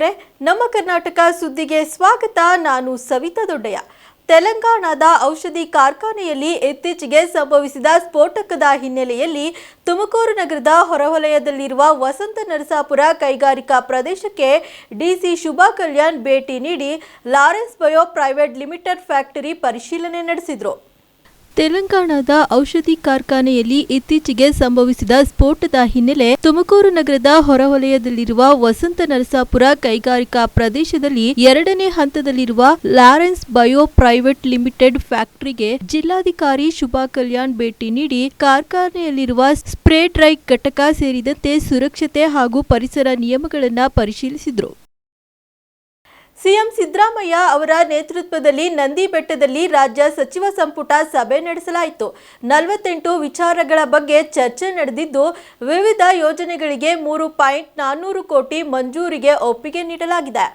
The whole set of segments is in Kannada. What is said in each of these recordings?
ವೀಕ್ಷಕರೇ, ನಮ್ಮ ಕರ್ನಾಟಕ ಸುದ್ದಿಗೆ ಸ್ವಾಗತ. ನಾನು ಸವಿತಾ ದೊಡ್ಡಯ್ಯ. ತೆಲಂಗಾಣದ ಔಷಧಿ ಕಾರ್ಖಾನೆಯಲ್ಲಿ ಇತ್ತೀಚೆಗೆ ಸಂಭವಿಸಿದ ಸ್ಫೋಟಕದ ಹಿನ್ನೆಲೆಯಲ್ಲಿ ತುಮಕೂರು ನಗರದ ಹೊರವಲಯದಲ್ಲಿರುವ ವಸಂತ ನರಸಾಪುರ ಕೈಗಾರಿಕಾ ಪ್ರದೇಶಕ್ಕೆ ಡಿಸಿ ಶುಭಾ ಕಲ್ಯಾಣ್ ಭೇಟಿ ನೀಡಿ Lawrence bio private limited factory ಪರಿಶೀಲನೆ ನಡೆಸಿದರು. ತೆಲಂಗಾಣದ ಔಷಧಿ ಕಾರ್ಖಾನೆಯಲ್ಲಿ ಇತ್ತೀಚೆಗೆ ಸಂಭವಿಸಿದ ಸ್ಫೋಟದ ಹಿನ್ನೆಲೆ ತುಮಕೂರು ನಗರದ ಹೊರವಲಯದಲ್ಲಿರುವ ವಸಂತ ನರಸಾಪುರ ಕೈಗಾರಿಕಾ ಪ್ರದೇಶದಲ್ಲಿ ಎರಡನೇ ಹಂತದಲ್ಲಿರುವ ಲಾರೆನ್ಸ್ ಬಯೋ ಪ್ರೈವೇಟ್ ಲಿಮಿಟೆಡ್ ಫ್ಯಾಕ್ಟರಿಗೆ ಜಿಲ್ಲಾಧಿಕಾರಿ ಶುಭಾ ಕಲ್ಯಾಣ್ ಭೇಟಿ ನೀಡಿ ಕಾರ್ಖಾನೆಯಲ್ಲಿರುವ ಸ್ಪ್ರೇ ಡ್ರೈ ಘಟಕ ಸೇರಿದಂತೆ ಸುರಕ್ಷತೆ ಹಾಗೂ ಪರಿಸರ ನಿಯಮಗಳನ್ನು ಪರಿಶೀಲಿಸಿದರು. ಸಿಎಂ ಸಿದ್ದರಾಮಯ್ಯ ಅವರ ನೇತೃತ್ವದಲ್ಲಿ ನಂದಿ ಬೆಟ್ಟದಲ್ಲಿ ರಾಜ್ಯ ಸಚಿವ ಸಂಪುಟ ಸಭೆ ನಡೆಸಲಾಯಿತು. ನಲವತ್ತೆಂಟು ವಿಚಾರಗಳ ಬಗ್ಗೆ ಚರ್ಚೆ ನಡೆದಿದ್ದು, ವಿವಿಧ ಯೋಜನೆಗಳಿಗೆ ಮೂರು ಪಾಯಿಂಟ್ ನಾನ್ನೂರು ಕೋಟಿ ಮಂಜೂರಿಗೆ ಒಪ್ಪಿಗೆ ನೀಡಲಾಗಿದೆ.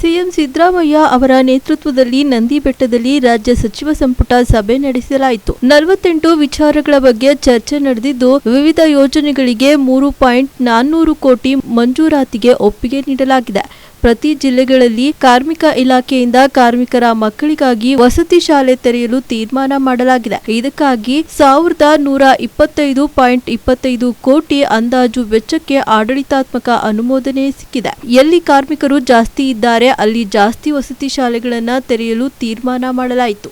ಸಿಎಂ ಸಿದ್ದರಾಮಯ್ಯ ಅವರ ನೇತೃತ್ವದಲ್ಲಿ ನಂದಿ ಬೆಟ್ಟದಲ್ಲಿ ರಾಜ್ಯ ಸಚಿವ ಸಂಪುಟ ಸಭೆ ನಡೆಸಲಾಯಿತು. ನಲವತ್ತೆಂಟು ವಿಚಾರಗಳ ಬಗ್ಗೆ ಚರ್ಚೆ ನಡೆದಿದ್ದು, ವಿವಿಧ ಯೋಜನೆಗಳಿಗೆ ಮೂರು ಪಾಯಿಂಟ್ ನಾನ್ನೂರು ಕೋಟಿ ಮಂಜೂರಾತಿಗೆ ಒಪ್ಪಿಗೆ ನೀಡಲಾಗಿದೆ. ಪ್ರತಿ ಜಿಲ್ಲೆಗಳಲ್ಲಿ ಕಾರ್ಮಿಕ ಇಲಾಖೆಯಿಂದ ಕಾರ್ಮಿಕರ ಮಕ್ಕಳಿಗಾಗಿ ವಸತಿ ಶಾಲೆ ತೆರೆಯಲು ತೀರ್ಮಾನ ಮಾಡಲಾಗಿದೆ. ಇದಕ್ಕಾಗಿ ಸಾವಿರದ ನೂರ ಇಪ್ಪತ್ತೈದು ಪಾಯಿಂಟ್ ಇಪ್ಪತ್ತೈದು ಕೋಟಿ ಅಂದಾಜು ವೆಚ್ಚಕ್ಕೆ ಆಡಳಿತಾತ್ಮಕ ಅನುಮೋದನೆ ಸಿಕ್ಕಿದೆ. ಎಲ್ಲಿ ಕಾರ್ಮಿಕರು ಜಾಸ್ತಿ ಇದ್ದಾರೆ, ಅಲ್ಲಿ ಜಾಸ್ತಿ ವಸತಿ ಶಾಲೆಗಳನ್ನು ತೆರೆಯಲು ತೀರ್ಮಾನ ಮಾಡಲಾಯಿತು.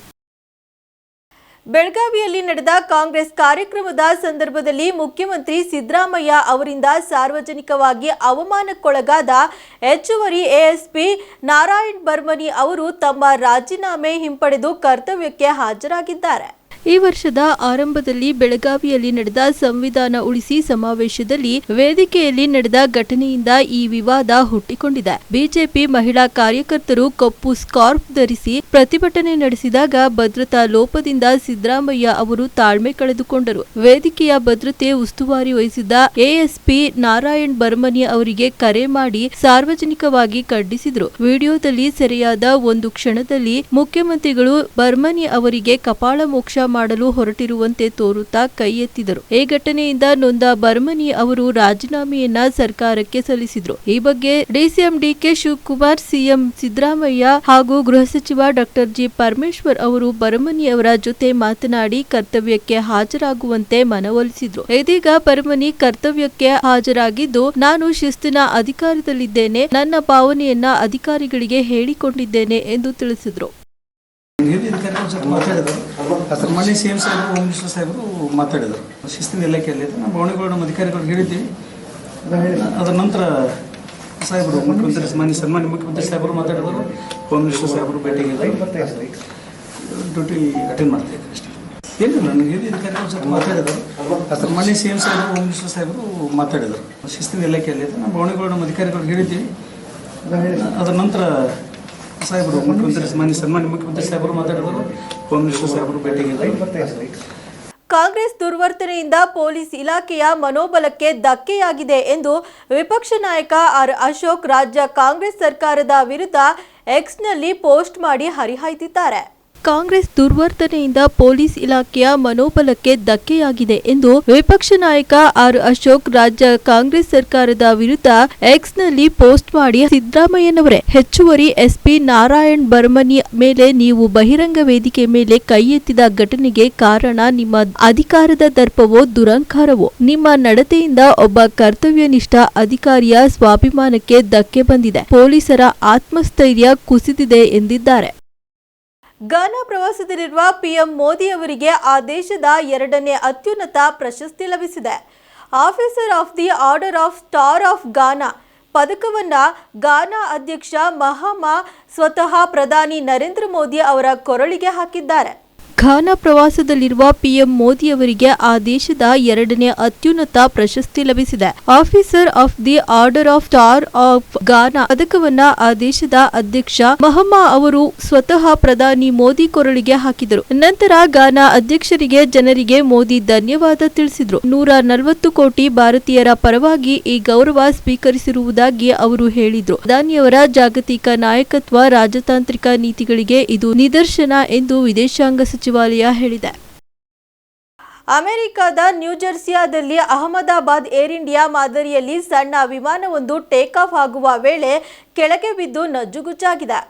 ಬೆಳಗಾವಿಯಲ್ಲಿ ನಡೆದ ಕಾಂಗ್ರೆಸ್ ಕಾರ್ಯಕ್ರಮದ ಸಂದರ್ಭದಲ್ಲಿ ಮುಖ್ಯಮಂತ್ರಿ ಸಿದ್ದರಾಮಯ್ಯ ಅವರಿಂದ ಸಾರ್ವಜನಿಕವಾಗಿ ಅವಮಾನಕ್ಕೊಳಗಾದ ಹೆಚ್ಚುವರಿ ಎಎಸ್ಪಿ ನಾರಾಯಣ್ ಬರ್ಮನಿ ಅವರು ತಮ್ಮ ರಾಜೀನಾಮೆ ಹಿಂಪಡೆದು ಕರ್ತವ್ಯಕ್ಕೆ ಹಾಜರಾಗಿದ್ದಾರೆ. ಈ ವರ್ಷದ ಆರಂಭದಲ್ಲಿ ಬೆಳಗಾವಿಯಲ್ಲಿ ನಡೆದ ಸಂವಿಧಾನ ಉಳಿಸಿ ಸಮಾವೇಶದಲ್ಲಿ ವೇದಿಕೆಯಲ್ಲಿ ನಡೆದ ಘಟನೆಯಿಂದ ಈ ವಿವಾದ ಹುಟ್ಟಿಕೊಂಡಿದೆ. ಬಿಜೆಪಿ ಮಹಿಳಾ ಕಾರ್ಯಕರ್ತರು ಕಪ್ಪು ಸ್ಕಾರ್ಫ್ ಧರಿಸಿ ಪ್ರತಿಭಟನೆ ನಡೆಸಿದಾಗ ಭದ್ರತಾ ಲೋಪದಿಂದ ಸಿದ್ದರಾಮಯ್ಯ ಅವರು ತಾಳ್ಮೆ ಕಳೆದುಕೊಂಡರು. ವೇದಿಕೆಯ ಭದ್ರತೆ ಉಸ್ತುವಾರಿ ವಹಿಸಿದ್ದ ಎಎಸ್ಪಿ ನಾರಾಯಣ್ ಬರ್ಮನಿ ಅವರಿಗೆ ಕರೆ ಮಾಡಿ ಸಾರ್ವಜನಿಕವಾಗಿ ಖಂಡಿಸಿದರು. ವಿಡಿಯೋದಲ್ಲಿ ಸೆರೆಯಾದ ಒಂದು ಕ್ಷಣದಲ್ಲಿ ಮುಖ್ಯಮಂತ್ರಿಗಳು ಬರ್ಮನಿ ಅವರಿಗೆ ಕಪಾಳ ಮೋಕ್ಷ ಮಾಡಲು ಹೊರಟಿರುವಂತೆ ತೋರುತ್ತಾ ಕೈ ಎತ್ತಿದರು. ಈ ಘಟನೆಯಿಂದ ನೊಂದ ಬರ್ಮನಿ ಅವರು ರಾಜೀನಾಮೆಯನ್ನ ಸರ್ಕಾರಕ್ಕೆ ಸಲ್ಲಿಸಿದ್ರು. ಈ ಬಗ್ಗೆ DCM DK Shivakumar, CM Siddaramaiah ಹಾಗೂ ಗೃಹ ಸಚಿವ ಡಾಕ್ಟರ್ ಜಿ ಪರಮೇಶ್ವರ್ ಅವರು ಬರ್ಮನಿ ಅವರ ಜೊತೆ ಮಾತನಾಡಿ ಕರ್ತವ್ಯಕ್ಕೆ ಹಾಜರಾಗುವಂತೆ ಮನವೊಲಿಸಿದ್ರು. ಇದೀಗ ಬರ್ಮನಿ ಕರ್ತವ್ಯಕ್ಕೆ ಹಾಜರಾಗಿದ್ದು, ನಾನು ಶಿಸ್ತಿನ ಅಧಿಕಾರದಲ್ಲಿದ್ದೇನೆ, ನನ್ನ ಭಾವನೆಯನ್ನ ಅಧಿಕಾರಿಗಳಿಗೆ ಹೇಳಿಕೊಂಡಿದ್ದೇನೆ ಎಂದು ತಿಳಿಸಿದ್ರು. ಸ್ವಲ್ಪ ಮಾತಾಡಿದರು. ಅದ್ರ ಮನೆ ಸಿ ಎಂ ಸಾಹೇಬರು, ಹೋಮ್ ಮಿನಿಸ್ಟರ್ ಸಾಹೇಬರು ಮಾತಾಡಿದರು. ಶಿಸ್ತಿನ ಇಲಾಖೆಯಲ್ಲಿ ನಮ್ಮ ಭಾವನೆಗಳು ನಮ್ಮ ಅಧಿಕಾರಿಗಳಿಗೆ ಹೇಳಿದ್ದೀವಿ. ಅದರ ನಂತರ ಸಾಹೇಬರು, ಮುಖ್ಯಮಂತ್ರಿ ಮಾನ್ಯ ಸನ್ಮಾನ್ಯ ಮುಖ್ಯಮಂತ್ರಿ ಸಾಹೇಬರು ಮಾತಾಡಿದರು. ಹೋಮ್ ಮಿನಿಸ್ಟರ್ ಸಾಹೇಬರು ಭೇಟಿಗೆ ಡ್ಯೂಟಿ ಅಟೆಂಡ್ ಮಾಡ್ತಾ ಇದ್ದಾರೆ ಅಷ್ಟೇ. ಏನಿಲ್ಲ ನನಗೆ ಹಿರಿಯ ಅಧಿಕಾರಿಗಳು ಸ್ವಲ್ಪ ಮಾತಾಡಿದರು. ಅದ್ರ ಮನೆ ಸಿ ಎಂ ಸಾಹೇಬರು, ಹೋಮ್ ಮಿನಿಸ್ಟರ್ ಸಾಹೇಬರು ಮಾತಾಡಿದರು. ಶಿಸ್ತಿನ ಇಲಾಖೆಯಲ್ಲಿ ನಮ್ಮ ಭಾವನೆಗಳು ನಮ್ಮ ಅಧಿಕಾರಿಗಳಿಗೆ ಹೇಳಿದ್ದೀವಿ. ಅದರ ನಂತರ ಸಾಹೇಬರು, ಮುಖ್ಯಮಂತ್ರಿ ಮಾನ್ಯ ಸನ್ಮಾನ್ಯ ಮುಖ್ಯಮಂತ್ರಿ ಸಾಹೇಬರು ಮಾತಾಡಿದರು ಹೋಮ್ ಮಿನಿಸ್ಟರ್ ಸಾಹೇಬರು ಭೇಟಿಗೆ ಕಾಂಗ್ರೆಸ್ ದುರ್ವರ್ತನೆಯಿಂದ ಪೊಲೀಸ್ ಇಲಾಖೆಯ ಮನೋಬಲಕ್ಕೆ ಧಕ್ಕೆಯಾಗಿದೆ ಎಂದು ವಿಪಕ್ಷ ನಾಯಕ ಆರ್ ಅಶೋಕ್ ರಾಜ್ಯ ಕಾಂಗ್ರೆಸ್ ಸರ್ಕಾರದ ವಿರುದ್ಧ ಎಕ್ಸ್ನಲ್ಲಿ ಪೋಸ್ಟ್ ಮಾಡಿ ಹರಿಹಾಯ್ದಿದ್ದಾರೆ. ಕಾಂಗ್ರೆಸ್ ದುರ್ವರ್ತನೆಯಿಂದ ಪೊಲೀಸ್ ಇಲಾಖೆಯ ಮನೋಬಲಕ್ಕೆ ಧಕ್ಕೆಯಾಗಿದೆ ಎಂದು ವಿಪಕ್ಷ ನಾಯಕ ಆರ್ ಅಶೋಕ್, ರಾಜ್ಯ ಕಾಂಗ್ರೆಸ್ ಸರ್ಕಾರದ ವಿರುದ್ಧ ಎಕ್ಸ್ನಲ್ಲಿ ಪೋಸ್ಟ್ ಮಾಡಿ ಸಿದ್ದರಾಮಯ್ಯನವರೇ. ಹೆಚ್ಚುವರಿ ಎಸ್ಪಿ ನಾರಾಯಣ್ ಬರ್ಮನಿ ಮೇಲೆ ನೀವು ಬಹಿರಂಗ ವೇದಿಕೆ ಮೇಲೆ ಕೈ ಎತ್ತಿದ ಘಟನೆಗೆ ಕಾರಣ ನಿಮ್ಮ ಅಧಿಕಾರದ ದರ್ಪವೋ ದುರಂಕಾರವೋ ನಿಮ್ಮ ನಡತೆಯಿಂದ ಒಬ್ಬ ಕರ್ತವ್ಯನಿಷ್ಠ ಅಧಿಕಾರಿಯ ಸ್ವಾಭಿಮಾನಕ್ಕೆ ಧಕ್ಕೆ ಬಂದಿದೆ. ಪೊಲೀಸರ ಆತ್ಮಸ್ಥೈರ್ಯ ಕುಸಿದಿದೆ ಎಂದಿದ್ದಾರೆ. ಗಾನಾ ಪ್ರವಾಸದಲ್ಲಿರುವ ಪಿಎಂ ಮೋದಿ ಅವರಿಗೆ ಆ ದೇಶದ ಎರಡನೇ ಅತ್ಯುನ್ನತ ಪ್ರಶಸ್ತಿ ಲಭಿಸಿದೆ. Officer of the order of star of Ghana ಪದಕವನ್ನ Ghana ಅಧ್ಯಕ್ಷ ಮಹಮಾ ಸ್ವತಃ ಪ್ರಧಾನಿ ನರೇಂದ್ರ ಮೋದಿ ಅವರ ಕೊರಳಿಗೆ ಹಾಕಿದ್ದಾರೆ. ಘಾನಾ ಪ್ರವಾಸದಲ್ಲಿರುವ ಪಿಎಂ ಮೋದಿ ಅವರಿಗೆ ಆ ದೇಶದ ಎರಡನೇ ಅತ್ಯುನ್ನತ ಪ್ರಶಸ್ತಿ ಲಭಿಸಿದೆ. Officer of the order of star of Ghana ಪದಕವನ್ನ ಆ ದೇಶದ ಅಧ್ಯಕ್ಷ ಮಹಮ್ಮಾ ಅವರು ಸ್ವತಃ ಪ್ರಧಾನಿ ಮೋದಿ ಕೊರಳಿಗೆ ಹಾಕಿದರು. ನಂತರ ಗಾನಾ ಅಧ್ಯಕ್ಷರಿಗೆ ಜನರಿಗೆ ಮೋದಿ ಧನ್ಯವಾದ ತಿಳಿಸಿದ್ರು. ನೂರ ನಲವತ್ತು ಕೋಟಿ ಭಾರತೀಯರ ಪರವಾಗಿ ಈ ಗೌರವ ಸ್ವೀಕರಿಸಿರುವುದಾಗಿ ಅವರು ಹೇಳಿದ್ರು. ಪ್ರಧಾನಿಯವರ ಜಾಗತಿಕ ನಾಯಕತ್ವ ರಾಜತಾಂತ್ರಿಕ ನೀತಿಗಳಿಗೆ ಇದು ನಿದರ್ಶನ ಎಂದು ವಿದೇಶಾಂಗ ಸಚಿವಾಲಯ ಹೇಳಿದೆ. ಅಮೆರಿಕದ ನ್ಯೂಜೆರ್ಸಿಯಾದಲ್ಲಿ ಅಹಮದಾಬಾದ್ ಏರ್ ಇಂಡಿಯಾ ಮಾದರಿಯಲ್ಲಿ ಸಣ್ಣ ವಿಮಾನವೊಂದು ಟೇಕ್ ಆಫ್ ಆಗುವ ವೇಳೆ ಕೆಳಗೆ ಬಿದ್ದು ನಜ್ಜುಗುಜ್ಜಾಗಿದೆ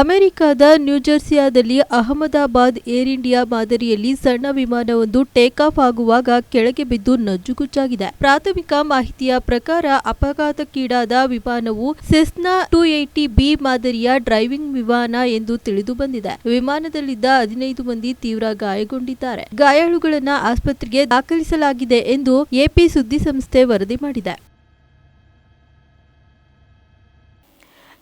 ಅಮೆರಿಕದ ನ್ಯೂಜೆರ್ಸಿಯಾದಲ್ಲಿ ಅಹಮದಾಬಾದ್ ಏರ್ ಇಂಡಿಯಾ ಮಾದರಿಯಲ್ಲಿ ಸಣ್ಣ ವಿಮಾನವೊಂದು ಟೇಕ್ ಆಫ್ ಆಗುವಾಗ ಕೆಳಗೆ ಬಿದ್ದು ನಜ್ಜುಗುಜ್ಜಾಗಿದೆ ಪ್ರಾಥಮಿಕ ಮಾಹಿತಿಯ ಪ್ರಕಾರ ಅಪಘಾತಕ್ಕೀಡಾದ ವಿಮಾನವು ಸೆಸ್ನಾ ಟೂ ಏಟಿ ಬಿ ಮಾದರಿಯ ಡ್ರೈವಿಂಗ್ ವಿಮಾನ ಎಂದು ತಿಳಿದು ಬಂದಿದೆ. ವಿಮಾನದಲ್ಲಿದ್ದ ಹದಿನೈದು ಮಂದಿ ತೀವ್ರ ಗಾಯಗೊಂಡಿದ್ದಾರೆ. ಗಾಯಾಳುಗಳನ್ನು ಆಸ್ಪತ್ರೆಗೆ ದಾಖಲಿಸಲಾಗಿದೆ ಎಂದು ಎಪಿ ಸುದ್ದಿ ಸಂಸ್ಥೆ ವರದಿ ಮಾಡಿದೆ.